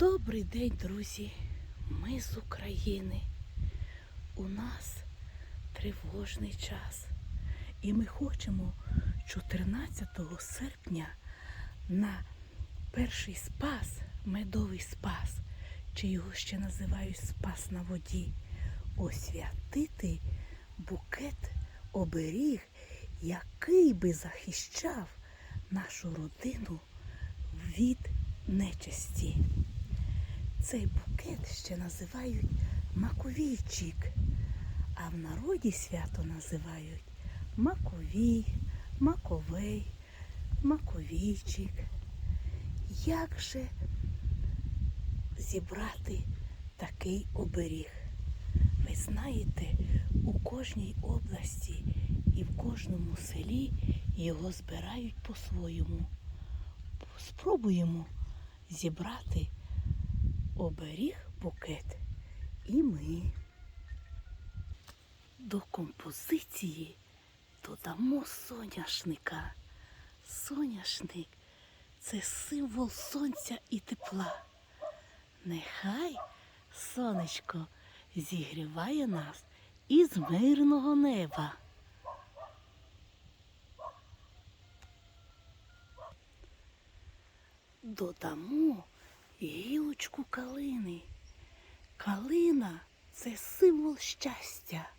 Добрий день, друзі! Ми з України. У нас тривожний час. І ми хочемо 14 серпня на перший спас, медовий спас, чи його ще називають спас на воді, освятити букет оберіг, який би захищав нашу родину від нечисті. Цей букет ще називають маковійчик, а в народі свято називають маковій, маковей, маковійчик. Як же зібрати такий оберіг? Ви знаєте, у кожній області і в кожному селі його збирають по-своєму. Спробуємо зібрати оберіг букет і ми. До композиції додамо соняшника. Соняшник це символ сонця і тепла. Нехай сонечко зігріває нас із мирного неба. Додамо гілочку калини. Калина це символ щастя.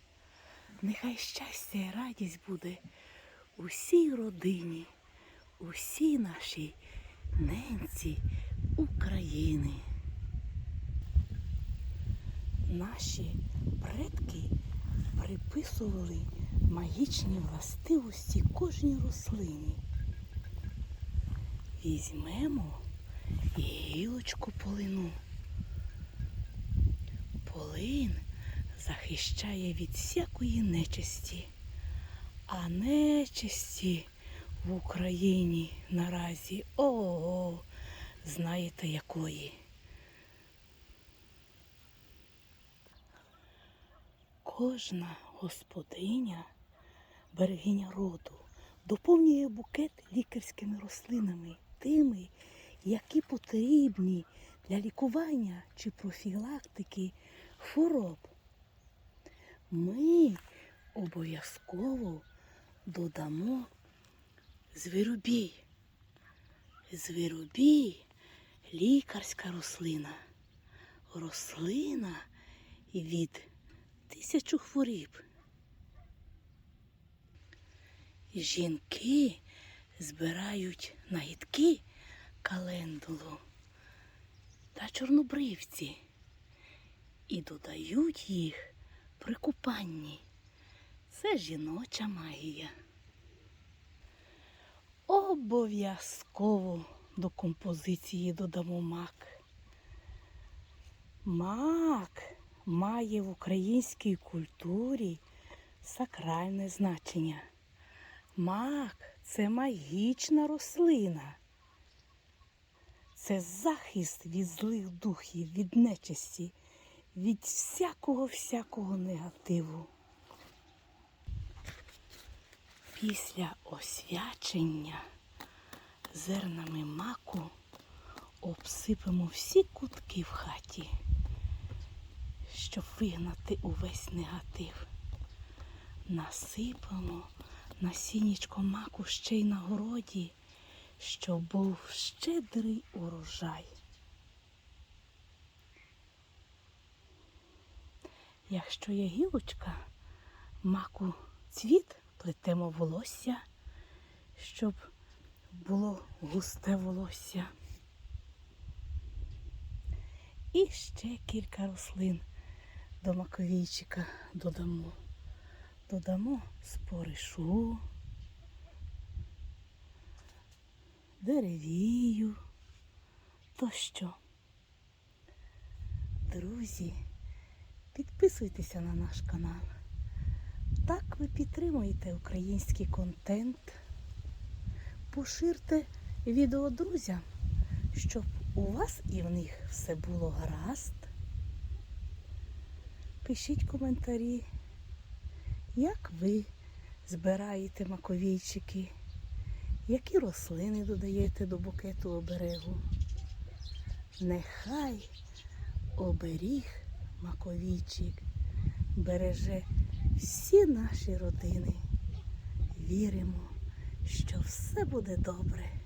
Нехай щастя і радість буде усій родині, усій нашій ненці України. Наші предки приписували магічні властивості кожній рослині. Візьмемо гілочку полину. Полин захищає від всякої нечисті, а нечисті в Україні наразі о, знаєте якої. Кожна господиня, берегиня роду, доповнює букет лікарськими рослинами, тими, які потрібні для лікування чи профілактики хвороб. Ми обов'язково додамо звиробій. Звиробій лікарська рослина. Рослина від тисячу хворіб. Жінки збирають нагідки календулу та чорнобривці і додають їх при купанні. Це жіноча магія. Обов'язково до композиції додамо мак. Мак має в українській культурі сакральне значення. Мак це магічна рослина. Це захист від злих духів, від нечисті, від всякого всякого негативу. Після освячення зернами маку обсипемо всі кутки в хаті, щоб вигнати увесь негатив. Насипемо насіннячко маку ще й на городі щоб був щедрий урожай. Якщо є гілочка, маку цвіт, плетемо волосся, щоб було густе волосся. І ще кілька рослин до маковійчика додамо. Додамо споришу. Деревію тощо. Друзі, підписуйтеся на наш канал. Так ви підтримуєте український контент. Поширте відео друзям, щоб у вас і в них все було гаразд. Пишіть коментарі, як ви збираєте маковійчики. Які рослини додаєте до букету оберегу? нехай оберіг маковійчик береже всі наші родини. Віримо, що все буде добре.